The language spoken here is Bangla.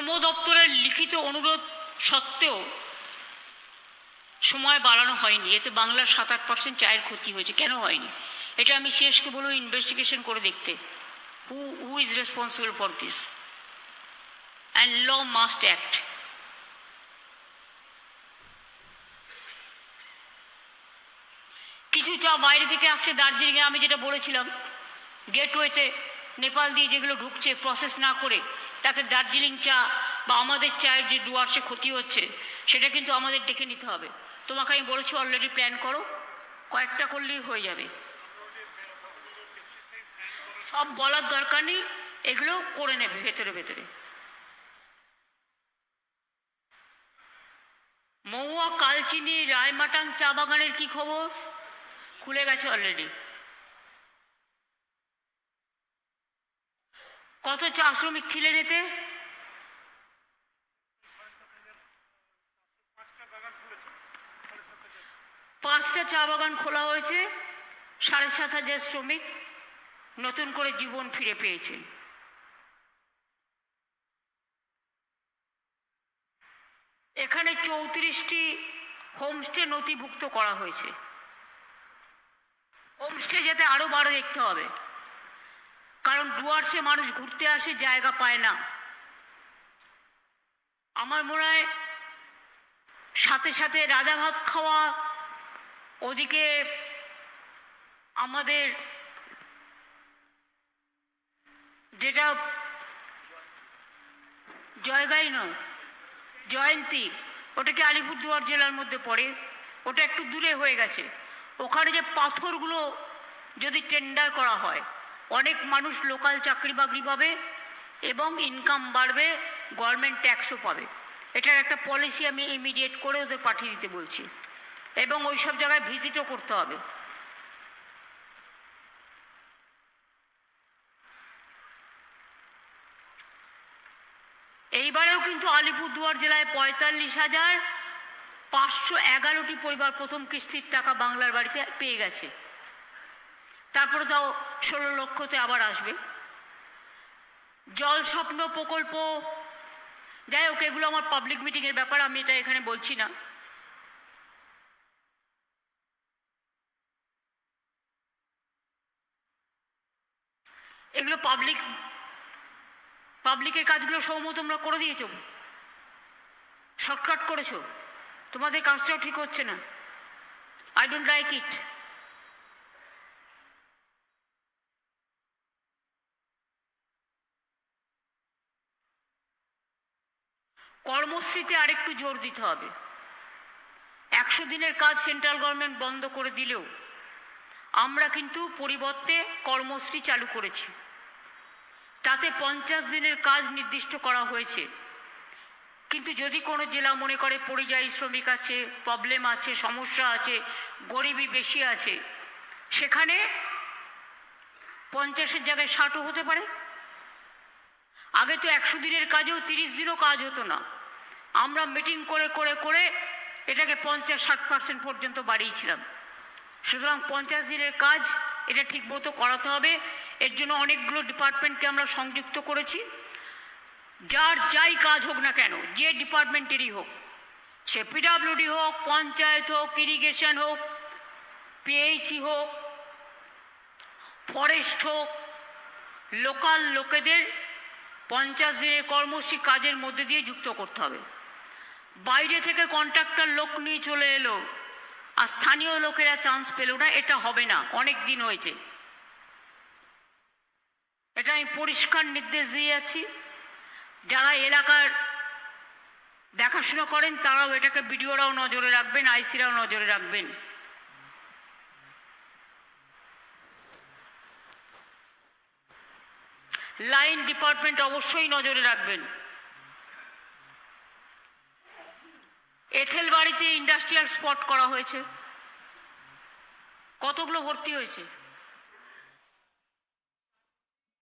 শ্রম দপ্তরের লিখিত অনুরোধ সত্ত্বেও সময় বাড়ানো হয়নি। এতে বাংলার সাত আট পার্সেন্ট চায়ের ক্ষতি হয়েছে। কেন হয়নি? এটা আমি শেষকে বলব ইনভেস্টিগেশন করে দেখতে। Who who is responsible for this and law must act কিছু চা বাইরে থেকে আসছে দার্জিলিংয়ে, আমি যেটা বলেছিলাম গেটওয়েতে নেপাল দিয়ে যেগুলো ঢুকছে প্রসেস না করে তাতে দার্জিলিং চা বা আমাদের চায়ের যে ডুয়ার্সে ক্ষতি হচ্ছে, সেটা কিন্তু আমাদের ডেকে নিতে হবে। তোমাকে আমি বলেছি অলরেডি প্ল্যান করো, কয়েকটা করলেই হয়ে যাবে। সব বলার দরকার নেই, এগুলো করে নেবে ভেতরে ভেতরে। মৌয়া কালচিনি, রায়মাটাং চা বাগানের কি খবর? খুলে গেছে অলরেডি কত চা শ্রমিক ছিলেন এতে? পাঁচটা চা বাগান খোলা হয়েছে, সাড়ে সাত হাজার শ্রমিক নতুন করে জীবন ফিরে পেয়েছেন। এখানে চৌত্রিশটি হোমস্টে নথিভুক্ত করা হয়েছে। হোমস্টে যাতে আরও বারো দেখতে হবে। কারণ ডুয়ার্সে মানুষ ঘুরতে আসে, জায়গা পায় না। আমার মনে হয় সাথে সাথে রাজা ভাত খাওয়া ওদিকে আমাদের যেটা জয়গাই নয়, জয়ন্তী ওটা কি আলিপুরদুয়ার জেলার মধ্যে পড়ে। ওটা একটু দূরে হয়ে গেছে। ওখানে যে পাথরগুলো যদি টেন্ডার করা হয় অনেক মানুষ লোকাল চাকরি বাকরি পাবে এবং ইনকাম বাড়বে গভর্নমেন্ট ট্যাক্সও পাবে। এটার একটা পলিসি আমি ইমিডিয়েট করে ওদের পাঠিয়ে দিতে বলছি। এবং ওই সব জায়গায় ভিজিটও করতে হবে। এইবারেও কিন্তু আলিপুরদুয়ার জেলায় পঁয়তাল্লিশ হাজার পাঁচশো এগারোটি পরিবার প্রথম কিস্তির টাকা বাংলার বাড়িতে পেয়ে গেছে। তারপরে তাও ষোলো লক্ষতে আবার আসবে। জল স্বপ্ন প্রকল্প, যাই হোক, এগুলো আমার পাবলিক মিটিংয়ের ব্যাপার, আমি এটা এখানে বলছি না। এগুলো পাবলিক পাবলিকের কাজগুলো সৌম তোমরা করে দিয়েছ। শর্টকাট করেছ। তোমাদের কাজটাও ঠিক হচ্ছে না। আই ডোন্ট লাইক ইট কর্মশ্রীতে আরেকটু জোর দিতে হবে। একশো দিনের কাজ সেন্ট্রাল গভর্নমেন্ট বন্ধ করে দিলেও আমরা কিন্তু পরিবর্তে কর্মশ্রী চালু করেছি। তাতে পঞ্চাশ দিনের কাজ নির্দিষ্ট করা হয়েছে। কিন্তু যদি কোনো জেলা মনে করে পরিযায়ী শ্রমিক আছে প্রবলেম আছে, সমস্যা আছে গরিবী বেশি আছে, সেখানে পঞ্চাশের জায়গায় ষাটও হতে পারে। আগে তো একশো দিনের কাজেও তিরিশ দিনও কাজ হতো না। আমরা মিটিং করে করে করে এটাকে পঞ্চাশ, ষাট পার্সেন্ট পর্যন্ত বাড়িয়েছিলাম। সুতরাং পঞ্চাশ দিনের কাজ এটা ঠিক মতো করাতে হবে। এর জন্য অনেকগুলো ডিপার্টমেন্টকে আমরা সংযুক্ত করেছি। যার যাই কাজ হোক না কেন, যে ডিপার্টমেন্টেরই হোক, সে পিডাব্লিউডি হোক, পঞ্চায়েত হোক ইরিগেশন হোক পিএইচই হোক ফরেস্ট হোক লোকাল লোকেদের পঞ্চাশ দিনের কর্মসূচি কাজের মধ্যে দিয়ে যুক্ত করতে হবে। বাইরে থেকে কন্ট্রাক্টর লোক নিয়ে চলে এলো, আর স্থানীয় লোকেরা চান্স পেল না, এটা হবে না, অনেক দিন হয়েছে। এটা আমি পরিষ্কার নির্দেশ দিয়ে যাচ্ছি। যারা এলাকার দেখাশোনা করেন, তারাও এটাকে বিডিওরাও নজরে রাখবেন, আইসিরাও নজরে রাখবেন। লাইন ডিপার্টমেন্ট অবশ্যই নজরে রাখবেন। এথেল বাড়িতে ইন্ডাস্ট্রিয়াল স্পট করা হয়েছে। কতগুলো ভর্তি হয়েছে?